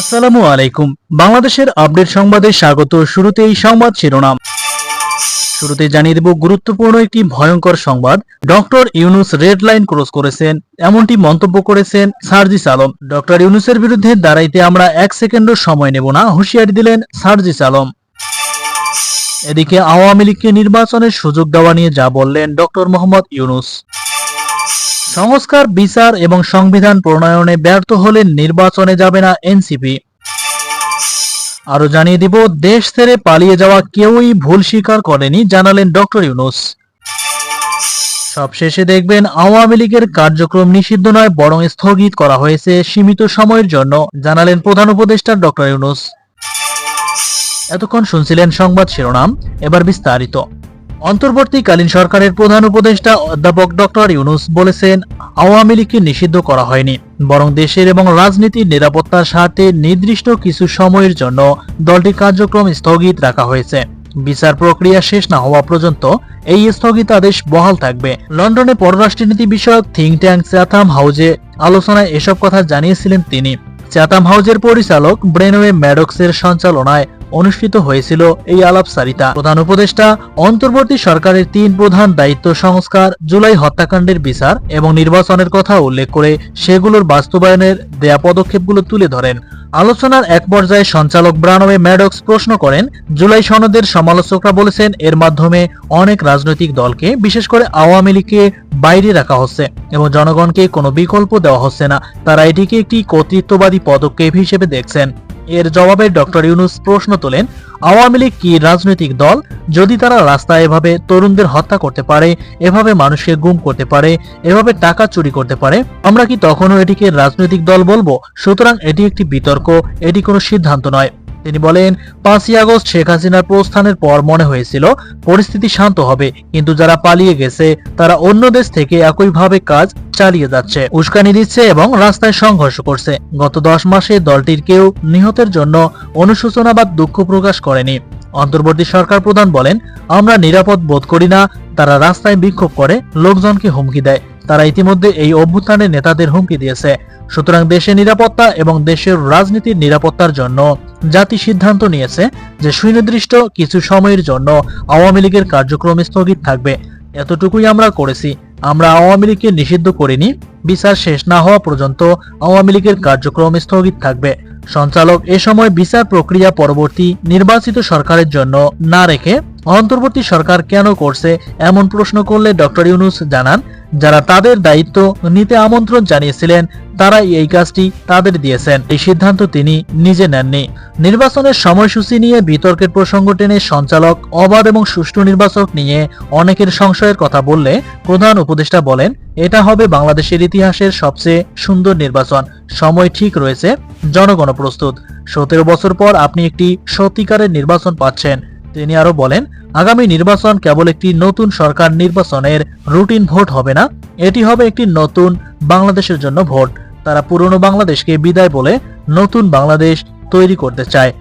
আসসালামু আলাইকুম। বাংলাদেশের আপডেট সংবাদে স্বাগত। শুরুতেই সংবাদ শিরোনাম। শুরুতে জানিয়ে দেব গুরুত্বপূর্ণ একটি ভয়ঙ্কর সংবাদ। Doctor Yunus red line cross করেছেন। এমনটি মন্তব্য করেছেন সার্জিস আলম। ডক্টর ইউনুসের বিরুদ্ধে দাঁড়াইতে আমরা এক সেকেন্ডও সময় নেব না, হুঁশিয়ারি দিলেন সার্জিস আলম। এদিকে আওয়ামী লীগকে নির্বাচনের সুযোগ দেওয়া নিয়ে যা বললেন ডক্টর মোহাম্মদ ইউনুস। সংস্কার, বিচার এবং সংবিধান প্রণয়নে ব্যর্থ হলে নির্বাচনে যাবে না এনসিপি। আরও জানিয়ে দিব, দেশ ছেড়ে পালিয়ে যাওয়া কেউই ভুল স্বীকার করেনি, জানালেন ডক্টর ইউনুস। সবশেষে দেখবেন, আওয়ামী লীগের কার্যক্রম নিষিদ্ধ নয়, বরং স্থগিত করা হয়েছে সীমিত সময়ের জন্য, জানালেন প্রধান উপদেষ্টা ডক্টর ইউনুস। এতক্ষণ শুনছিলেন সংবাদ শিরোনাম, এবার বিস্তারিত। অন্তর্বর্তীকালীন সরকারের প্রধান উপদেষ্টা অধ্যাপক ডক্টর ইউনুস বলেছেন, আওয়ামী লীগকে নিষিদ্ধ করা হয়নি। বরং দেশের এবং রাজনীতির নিরাপত্তার স্বার্থে নির্দিষ্ট কিছু সময়ের জন্য দলটির কার্যক্রম স্থগিত রাখা হয়েছে। বিচার প্রক্রিয়া শেষ না হওয়া পর্যন্ত এই স্থগিতাদেশ বহাল থাকবে। লন্ডনে পররাষ্ট্রনীতি বিষয়ক থিঙ্ক ট্যাঙ্ক চ্যাথাম হাউজে আলোচনায় এসব কথা জানিয়েছিলেন তিনি। চ্যাথাম হাউজের পরিচালক ব্রেনওয়ে ম্যাডক্সের সঞ্চালনায় অনুষ্ঠিত হয়েছিল এই আলাপসারিতা প্রধান উপদেষ্টা, অন্তর্বর্তী সরকারের তিন প্রধান দায়িত্ব সংস্কার, জুলাই হত্যাকাণ্ডের বিচার এবং নির্বাচনের কথা উল্লেখ করে সেগুলোর বাস্তবায়নের দেয়া পদক্ষেপগুলো তুলে ধরেন। আলোচনার এক পর্যায়ে সঞ্চালক ব্রানওয়ে ম্যাডক্স প্রশ্ন করেন, জুলাই সনদের সমালোচকরা বলেছেন, এর মাধ্যমে অনেক রাজনৈতিক দলকে, বিশেষ করে আওয়ামী লীগকে, বাইরে রাখা হচ্ছে এবং জনগণকে কোনো বিকল্প দেওয়া হচ্ছে না। তারা এটিকে একটি কর্তৃত্ববাদী পদক্ষেপ হিসেবে দেখছেন। এর জবাবে ডক্টর ইউনুস প্রশ্ন তোলেন, আওয়ামী লীগ কি রাজনৈতিক দল? যদি তারা রাস্তায় এভাবে তরুণদের হত্যা করতে পারে, এভাবে মানুষকে গুম করতে পারে, এভাবে টাকা চুরি করতে পারে, আমরা কি তখনও এটিকে রাজনৈতিক দল বলব? সুতরাং এটি একটি বিতর্ক, এটি কোনো সিদ্ধান্ত নয়। তিনি বলেন, পাঁচই আগস্ট শেখ হাসিনার প্রস্থানের পর মনে হয়েছিল, পরিস্থিতি শান্ত হবে, কিন্তু যারা পালিয়ে গেছে, তারা অন্য দেশ থেকে একইভাবে কাজ চালিয়ে যাচ্ছে, উস্কানি দিচ্ছে এবং রাস্তায় সংঘর্ষ করছে। গত দশ মাসে দলটির কেউ নিহতের জন্য অনুশোচনা বা দুঃখ প্রকাশ করেনি। অন্তর্বর্তী সরকার প্রধান বলেন, আমরা নিরাপদ বোধ করি না, তারা রাস্তায় বিক্ষোভ করে, লোকজনকে হুমকি দেয়। তারা ইতিমধ্যে এই অভ্যুত্থানের নেতাদের হুমকি দিয়েছে। সুতরাং দেশের নিরাপত্তা এবং দেশের রাজনীতির নিরাপত্তার জন্য জাতি সিদ্ধান্ত নিয়েছে যে সুনির্দিষ্ট কিছু সময়ের জন্য আওয়ামী লীগের কার্যক্রম স্থগিত থাকবে। এতটুকুই আমরা করেছি। আমরা আওয়ামী লীগকে নিষিদ্ধ করিনি। বিচার শেষ না হওয়া পর্যন্ত আওয়ামী লীগের কার্যক্রম স্থগিত থাকবে। সঞ্চালক এ সময় বিচার প্রক্রিয়া পরবর্তী নির্বাচিত সরকারের জন্য না রেখে অন্তর্বর্তী সরকার কেন করছে এমন প্রশ্ন করলে ডক্টর ইউনুস জানান যারা তাদের দায়িত্ব নিতে আমন্ত্রণ জানিয়েছিলেন, তারাই এই কাজটি তাদের দিয়েছেন। এই সিদ্ধান্ত তিনি নিজে নেননি। নির্বাচনের সময়সূচি নিয়ে বিতর্কের প্রসঙ্গ টেনে সঞ্চালক, অবাধ এবং সুষ্ঠু নির্বাচক নিয়ে অনেকের সংশয়ের কথা বললে প্রধান উপদেষ্টা বলেন, এটা হবে বাংলাদেশের ইতিহাসের সবচেয়ে সুন্দর নির্বাচন। সময় ঠিক রয়েছে জনগণ প্রস্তুত। সতেরো বছর পর আপনি একটি সত্যিকারের নির্বাচন পাচ্ছেন। তিনি আরও বলেন, আগামী নির্বাচন কেবল একটি নতুন সরকার নির্বাচনের রুটিন ভোট হবে না, এটি হবে একটি নতুন বাংলাদেশের জন্য ভোট। তারা পুরনো বাংলাদেশকে বিদায় বলে নতুন বাংলাদেশ তৈরি করতে চায়।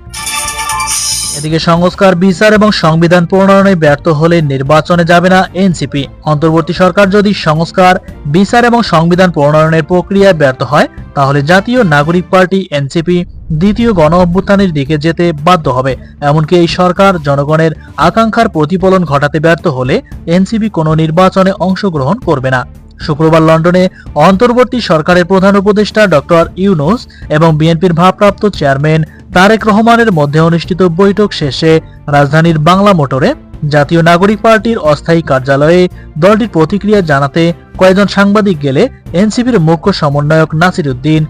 এদিকে সংস্কার, বিচার এবং সংবিধান প্রণয়নে ব্যর্থ হলে নির্বাচনে যাবে না এনসিপি। অন্তর্বর্তী সরকার যদি সংস্কার, বিচার এবং সংবিধান প্রণয়নের প্রক্রিয়ায় ব্যর্থ হয়, তাহলে জাতীয় নাগরিক পার্টি, এনসিপি দ্বিতীয় গণ অভ্যুত্থানের দিকে যেতে বাধ্য হবে। এমনকি এই সরকার জনগণের আকাঙ্ক্ষার প্রতিফলন ঘটাতে ব্যর্থ হলে এনসিপি কোনো নির্বাচনে অংশগ্রহণ করবে না। শুক্রবার লন্ডনে অন্তর্বর্তী সরকারের প্রধান উপদেষ্টা ডক্টর ইউনুস এবং বিএনপির ভারপ্রাপ্ত চেয়ারম্যান তারেক রহমানের মধ্যে অনুষ্ঠিত বৈঠক শেষে রাজধানীর বাংলা মোটরে জাতীয় নাগরিক পার্টির অস্থায়ী কার্যালয়ে দলটির প্রতিক্রিয়া জানাতে কয়েকজন সাংবাদিক গেলে এনসিপির মুখ্য সমন্বয়ক নাসির উদ্দিন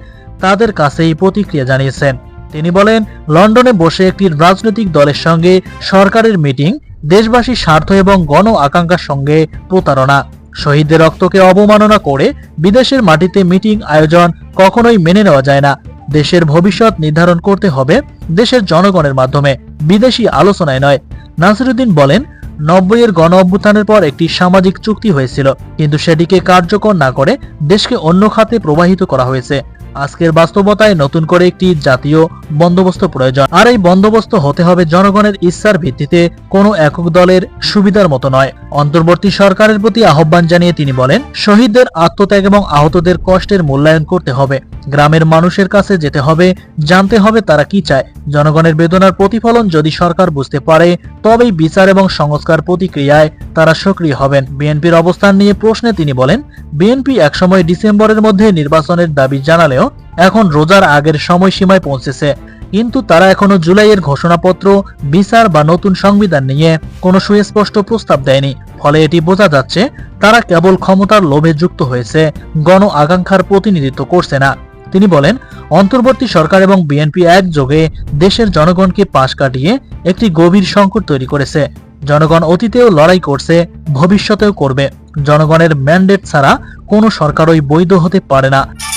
তাদের কাছেই প্রতিক্রিয়া জানিয়েছেন। তিনি বলেন, লন্ডনে বসে একটি রাজনৈতিক দলের সঙ্গে সরকারের মিটিং, দেশবাসীর স্বার্থ এবং গণ আকাঙ্ক্ষার সঙ্গে প্রতারণা। শহীদদের রক্তকে অবমাননা করে বিদেশের মাটিতে মিটিং আয়োজন কখনোই মেনে নেওয়া যায় না। দেশের ভবিষ্যৎ নির্ধারণ করতে হবে দেশের জনগণের মাধ্যমে, বিদেশি আলোচনায় নয়। নাসিরুদ্দিন বলেন, নব্বইয়ের গণ অভ্যুত্থানের পর একটি সামাজিক চুক্তি হয়েছিল, কিন্তু সেটিকে কার্যকর না করে দেশকে অন্য খাতে প্রবাহিত করা হয়েছে। আজকের বাস্তবতায় নতুন করে একটি জাতীয় বন্দোবস্ত প্রয়োজন। আর এই বন্দোবস্ত হতে হবে জনগণের ইচ্ছার ভিত্তিতে, কোনো একক দলের সুবিধার মতো নয়। অন্তর্বর্তী সরকারের প্রতি আহ্বান জানিয়ে তিনি বলেন, শহীদদের আত্মত্যাগ এবং আহতদের কষ্টের মূল্যায়ন করতে হবে। গ্রামের মানুষের কাছে যেতে হবে, জানতে হবে তারা কি চায়। জনগণের বেদনার প্রতিফলন যদি সরকার বুঝতে পারে, তবেই বিচার এবং সংস্কার প্রতিক্রিয়ায় তারা সক্রিয় হবেন। বিএনপির অবস্থান নিয়ে প্রশ্নে তিনি বলেন, বিএনপি একসময় ডিসেম্বরের মধ্যে নির্বাচনের দাবি জানালেও এখন রোজার আগের সময়সীমায় পৌঁছেছে। কিন্তু তারা এখনও জুলাইয়ের ঘোষণাপত্র, বিচার বা নতুন সংবিধান নিয়ে কোনো সুস্পষ্ট প্রস্তাব দেয়নি। ফলে এটি বোঝা যাচ্ছে, তারা কেবল ক্ষমতার লোভে যুক্ত হয়েছে, গণ আকাঙ্ক্ষার প্রতিনিধিত্ব করছে না। তিনি বলেন, অন্তর্বর্তী সরকার এবং বিএনপি একযোগে দেশের জনগণকে পাশ কাটিয়ে একটি গভীর সংকট তৈরি করেছে। জনগণ অতীতেও লড়াই করছে, ভবিষ্যতেও করবে। জনগণের ম্যান্ডেট ছাড়া কোনো সরকারই বৈধ হতে পারে না।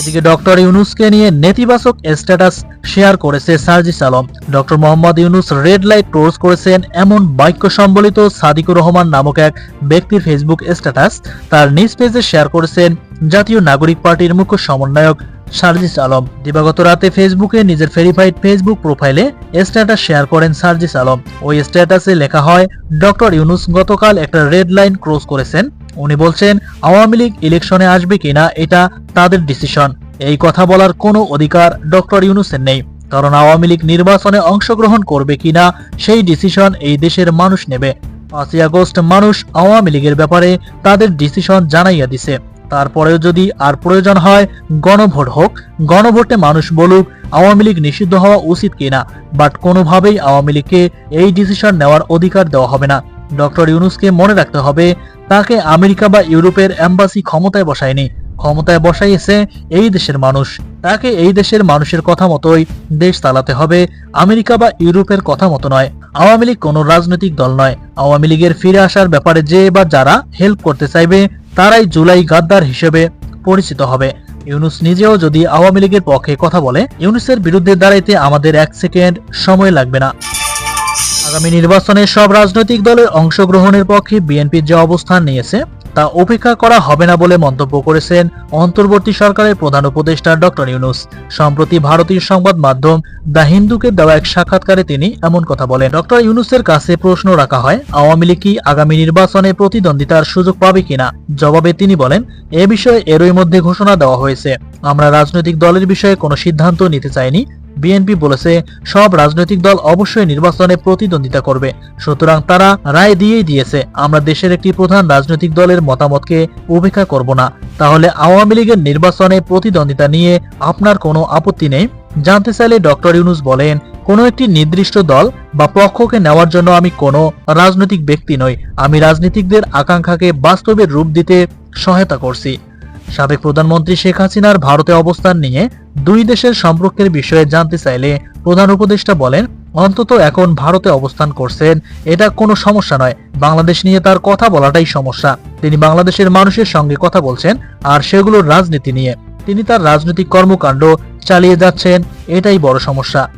এদিকে ডক্টর ইউনুসকে নিয়ে নেতিবাচক স্ট্যাটাস শেয়ার করেছে Sarjis Alam. Doctor Mohammad Yunus red light cross করেছেন এমন বাক্য সম্বলিত সাদিকুর রহমান নামক এক ব্যক্তির ফেসবুক স্ট্যাটাস তার নিজ পেজে শেয়ার করেছেন জাতীয় নাগরিক পার্টির মুখ্য সমন্বয়ক সার্জিস আলম। দিবাগত রাতে ফেসবুকে নিজের ভেরিফাইড ফেসবুক প্রোফাইলে স্ট্যাটাস শেয়ার করেন সার্জিস আলম। ওই স্ট্যাটাসে লেখা হয়, ডক্টর ইউনুস গতকাল একটা রেড লাইন ক্রস করেছেন। উনি বলছেন, আওয়ামী লীগ ইলেকশনে আসবে কিনা এটা তাদের ডিসিশন এই কথা বলার কোনো অধিকার ডক্টর ইউনুসের নেই। কারণ আওয়ামী লীগ নির্বাচনে অংশগ্রহণ করবে কিনা সেই ডিসিশন এই দেশের মানুষ নেবে। পাঁচই আগস্ট মানুষ আওয়ামী লীগের ব্যাপারে তাদের ডিসিশন জানাইয়া দিছে। তারপরেও যদি আর প্রয়োজন হয়, গণভোট হোক, গণভোটে মানুষ বলুক, আওয়ামী লীগ নিষিদ্ধ হওয়া উচিত কিনা। বাট কোনোভাবেই আওয়ামী লীগকে এই ডিসিশন নেওয়ার অধিকার দেওয়া হবে না। ডক্টর ইউনুসকে মনে রাখতে হবে, তাকে আমেরিকা বা ইউরোপের এম্বাসি ক্ষমতায় বসায়নি। ক্ষমতায় বসাইয়েছে এই দেশের মানুষ। তাকে এই দেশের মানুষের কথা মতোই দেশ চালাতে হবে। আমেরিকা বা ইউরোপের কথা মতো নয়। আওয়ামী লীগ কোনো রাজনৈতিক দল নয়। আওয়ামী লীগের ফিরে আসার ব্যাপারে যে বা যারা হেল্প করতে চাইবে, তারাই জুলাই গাদ্দার হিসেবে পরিচিত হবে। ইউনুস নিজেও যদি আওয়ামী লীগের পক্ষে কথা বলে, ইউনুসের বিরুদ্ধে দাঁড়াইতে আমাদের এক সেকেন্ড সময় লাগবে না। আগামী নির্বাচনে সব রাজনৈতিক দলের অংশগ্রহণের পক্ষে বিএনপির যে অবস্থান নিয়েছে, তা উপেক্ষা করা হবে না বলে মন্তব্য করেছেন অন্তর্বর্তী সরকারের প্রধান উপদেষ্টা ডক্টর ইউনুস। সম্প্রতি ভারতীয় সংবাদ মাধ্যম দ্য হিন্দুকে দেওয়া এক সাক্ষাৎকারে তিনি এমন কথা বলেন। ডক্টর ইউনুসের কাছে প্রশ্ন রাখা হয়, আওয়ামী লীগ কি আগামী নির্বাচনে প্রতিদ্বন্দ্বিতার সুযোগ পাবে কিনা? জবাবে তিনি বলেন, এ বিষয়ে এরই মধ্যে ঘোষণা দেওয়া হয়েছে। আমরা রাজনৈতিক দলের বিষয়ে কোনো সিদ্ধান্ত নিতে চাইনি বিএনপি বলেছে, সব রাজনৈতিক দল অবশ্যই নির্বাচনে প্রতিদ্বন্দ্বিতা করবে। সুতরাং তারা রায় দিয়েই দিয়েছে, আমরা দেশের একটি প্রধান রাজনৈতিক দলের মতামতকে উপেক্ষা করব না। তাহলে আওয়ামী লীগের নির্বাচনে প্রতিদ্বন্দ্বিতা নিয়ে আপনার কোনো আপত্তি নেই? জানতে চাইলে ডক্টর ইউনুস বলেন, কোনো একটি নির্দিষ্ট দল বা পক্ষকে নেওয়ার জন্য আমি কোনো রাজনৈতিক ব্যক্তি নই, আমি রাজনীতিকদের আকাঙ্ক্ষাকে বাস্তবের রূপ দিতে সহায়তা করছি। সাবেক প্রধানমন্ত্রী শেখ হাসিনার ভারতে অবস্থান নিয়ে দুই দেশের সম্পর্কের বিষয়ে জানতে চাইলে প্রধান উপদেষ্টা বলেন, অন্তত এখন ভারতে অবস্থান করছেন, এটা কোনো সমস্যা নয়। বাংলাদেশ নিয়ে তার কথা বলাটাই সমস্যা। তিনি বাংলাদেশের মানুষের সঙ্গে কথা বলছেন আর সেগুলোর রাজনীতি নিয়ে। তিনি তার রাজনৈতিক কর্মকাণ্ড চালিয়ে যাচ্ছেন, এটাই বড় সমস্যা।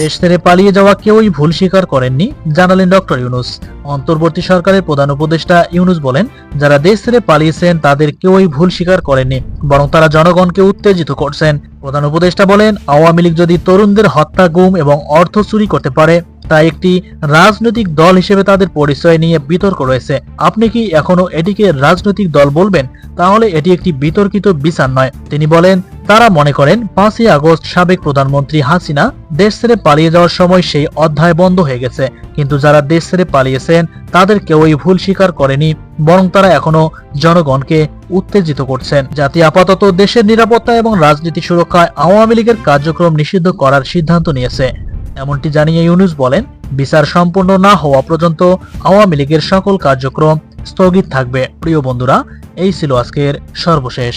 দেশ ছেড়ে পালিয়ে যাওয়া কেউই ভুল স্বীকার করেননি, জানালেন ডক্টর ইউনুস। অন্তর্বর্তী সরকারের প্রধান উপদেষ্টা ইউনুস বলেন, যারা দেশ ছেড়ে পালিয়েছেন, তাদের কেউই ভুল স্বীকার করেননি, বরং তারা জনগণকে উত্তেজিত করছেন। প্রধান উপদেষ্টা বলেন, আওয়ামী লীগ যদি তরুণদের হত্যা, গুম এবং অর্থ চুরি করতে পারে তা একটি রাজনৈতিক দল হিসেবে তাদের পরিচয় নিয়ে বিতর্ক রয়েছে। আপনি কি এখনও এটিকে রাজনৈতিক দল বলবেন? তাহলে এটি একটি বিতর্কিত বিচার নয়। তিনি বলেন, তারা মনে করেন, পাঁচই আগস্ট সাবেক প্রধানমন্ত্রী হাসিনা দেশ ছেড়ে পালিয়ে যাওয়ার সময় সেই অধ্যায় বন্ধ হয়ে গেছে। কিন্তু যারা দেশ ছেড়ে পালিয়েছেন, তাদের কেউই ভুল স্বীকার করেনি, বরং তারা এখনও জনগণকে উত্তেজিত করছেন। জাতি আপাতত দেশের নিরাপত্তা এবং রাজনীতি সুরক্ষায় আওয়ামী লীগের কার্যক্রম নিষিদ্ধ করার সিদ্ধান্ত নিয়েছে। এমনটি জানিয়ে ইউনুস বলেন, বিচার সম্পূর্ণ না হওয়া পর্যন্ত আওয়ামী লীগের সকল কার্যক্রম স্থগিত থাকবে। প্রিয় বন্ধুরা, এই ছিল আজকের সর্বশেষ।